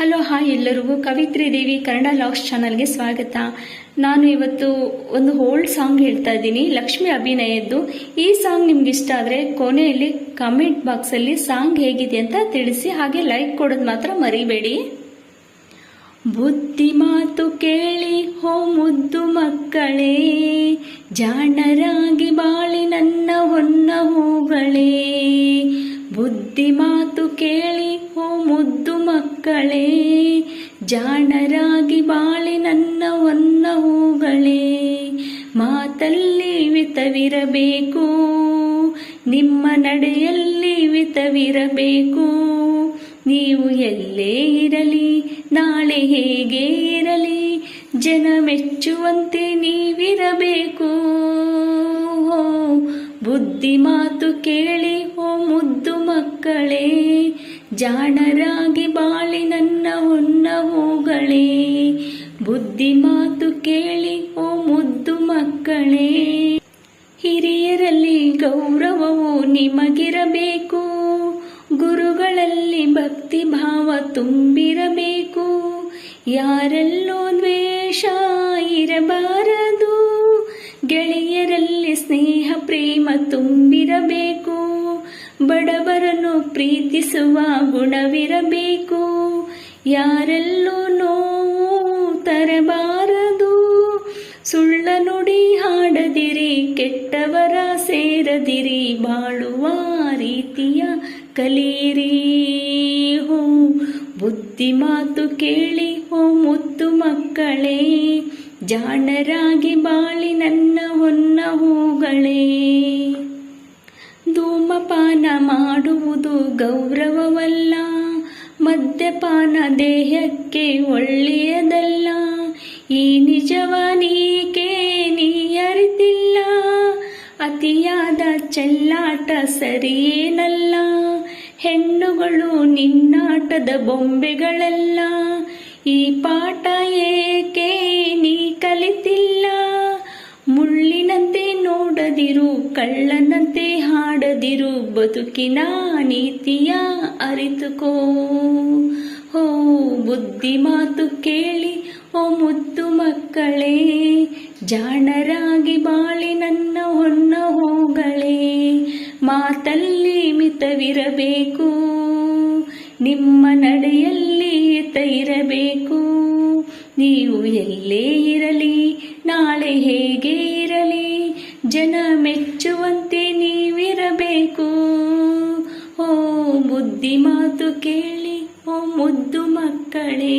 Hello, hi ಎಲ್ಲರಿಗೂ. ಕವಿತ್ರಿ ದೇವಿ, Kannada LOX ಚಾನಲ್ಗೆ ಸ್ವಾಗತ. ನಾನು ಇವತ್ತು ಒಂದು ಓಲ್ಡ್ ಸಾಂಗ್ ಹೇಳ್ತಾ ಇದ್ದೀನಿ. ಲಕ್ಷ್ಮಿ ಅಭಿನಯದ್ದು. ಈ ಸಾಂಗ್ ನಿಮ್ಗೆ ಇಷ್ಟ ಆದರೆ ಕೊನೆಯಲ್ಲಿ ಕಮೆಂಟ್ ಬಾಕ್ಸಲ್ಲಿ ಸಾಂಗ್ ಹೇಗಿದೆ ಅಂತ ತಿಳಿಸಿ, ಹಾಗೆ ಲೈಕ್ ಕೊಡೋದು ಮಾತ್ರ ಮರಿಬೇಡಿ. ಬುದ್ಧಿ ಮಾತು ಕೇಳಿ, ಹೋ ಮುದ್ದು ಮಕ್ಕಳೇ, ಜಾಣರಾಗಿ ಹೋ ಮುದ್ದು ಮಕ್ಕಳೇ ಜಾಣರಾಗಿ ಬಾಳಿ ನನ್ನ ಒನ್ನ ಹೂಗಳೇ ಮಾತಲ್ಲಿ ವಿತವಿರಬೇಕು ನಿಮ್ಮ ನಡೆಯಲ್ಲಿ ವಿತವಿರಬೇಕು. ನೀವು ಎಲ್ಲೇ ಇರಲಿ ನಾಳೆ ಹೇಗೆ ಇರಲಿ ಜನ ಮೆಚ್ಚುವಂತೆ ನೀವಿರಬೇಕು. ಓ, ಬುದ್ಧಿ ಮಾತು ಕೇಳಿ ಓ ಮುದ್ದು ಮಕ್ಕಳೇ ಜಾಣರಾಗಿ ಬಾಳಿ ನನ್ನ ಹೊನ್ನ ಹೂಗಳೇ, ಬುದ್ಧಿ ಮಾತು ಕೇಳಿ ಓ ಮುದ್ದು ಮಕ್ಕಳೇ. ಹಿರಿಯರಲ್ಲಿ ಗೌರವವು ನಿಮಗಿರಬೇಕು, ಗುರುಗಳಲ್ಲಿ ಭಕ್ತಿ ಭಾವ ತುಂಬಿರಬೇಕು. ಯಾರಲ್ಲೂ ದ್ವೇಷ ಇರಬಾರದು, ಗೆಳೆಯರಲ್ಲಿ ಸ್ನೇಹ ಪ್ರೇಮ ತುಂಬಿರಬೇಕು. ಪ್ರೀತಿಸುವ ಗುಣವಿರಬೇಕು. ಯಾರಲ್ಲೂ ನೋವು ತರಬಾರದು. ಸುಳ್ಳ ನುಡಿ ಹಾಡದಿರಿ, ಕೆಟ್ಟವರ ಸೇರದಿರಿ, ಬಾಳುವ ರೀತಿಯ ಕಲಿಯಿರಿ ಹೋ, ಬುದ್ಧಿ ಮಾತು ಕೇಳಿ, ಹೋ ಮುತ್ತು ಮಕ್ಕಳೇ, ಜಾಣರಾಗಿ ಬಾಳಿ ನನ್ನ ಹೊನ್ನ ಹೂಗಳೇ. ಧೂಮಪಾನ ಮಾಡುವುದು ಗೌರವವಲ್ಲ. ಮದ್ಯಪಾನ ದೇಹಕ್ಕೆ ಒಳ್ಳೆಯದಲ್ಲ. ಈ ನಿಜವ ನೀಕೆ ನೀ ಅರಿತಿಲ್ಲ. ಅತಿಯಾದ ಚೆಲ್ಲಾಟ ಸರಿಯೇನಲ್ಲ. ಹೆಣ್ಣುಗಳು ನಿನ್ನಾಟದ ಬೊಂಬೆಗಳಲ್ಲ. ಈ ಪಾಠ ನೋಡದಿರು ಕಳ್ಳನಂತೆ ಹಾಡದಿರು, ಬದುಕಿನ ನೀತಿಯ ಅರಿತುಕೋ. ಹೋ, ಬುದ್ಧಿ ಮಾತು ಕೇಳಿ, ಓ ಮುದ್ದು ಮಕ್ಕಳೇ, ಜಾಣರಾಗಿ ಬಾಳಿ ನನ್ನ ಹೊನ್ನ ಹೋಗಳೇ. ಮಾತಲ್ಲಿ ಮಿತವಿರಬೇಕು, ನಿಮ್ಮ ನಡೆಯಲ್ಲಿ ತೈರಬೇಕು ನೀವು ಎಲ್ಲೇ ಇರಲಿ ಜನ ಮೆಚ್ಚುವಂತೆ ನೀವಿರಬೇಕು. ಓ ಬುದ್ಧಿ ಮಾತು ಕೇಳಿ ಓ ಮುದ್ದು ಮಕ್ಕಳೇ.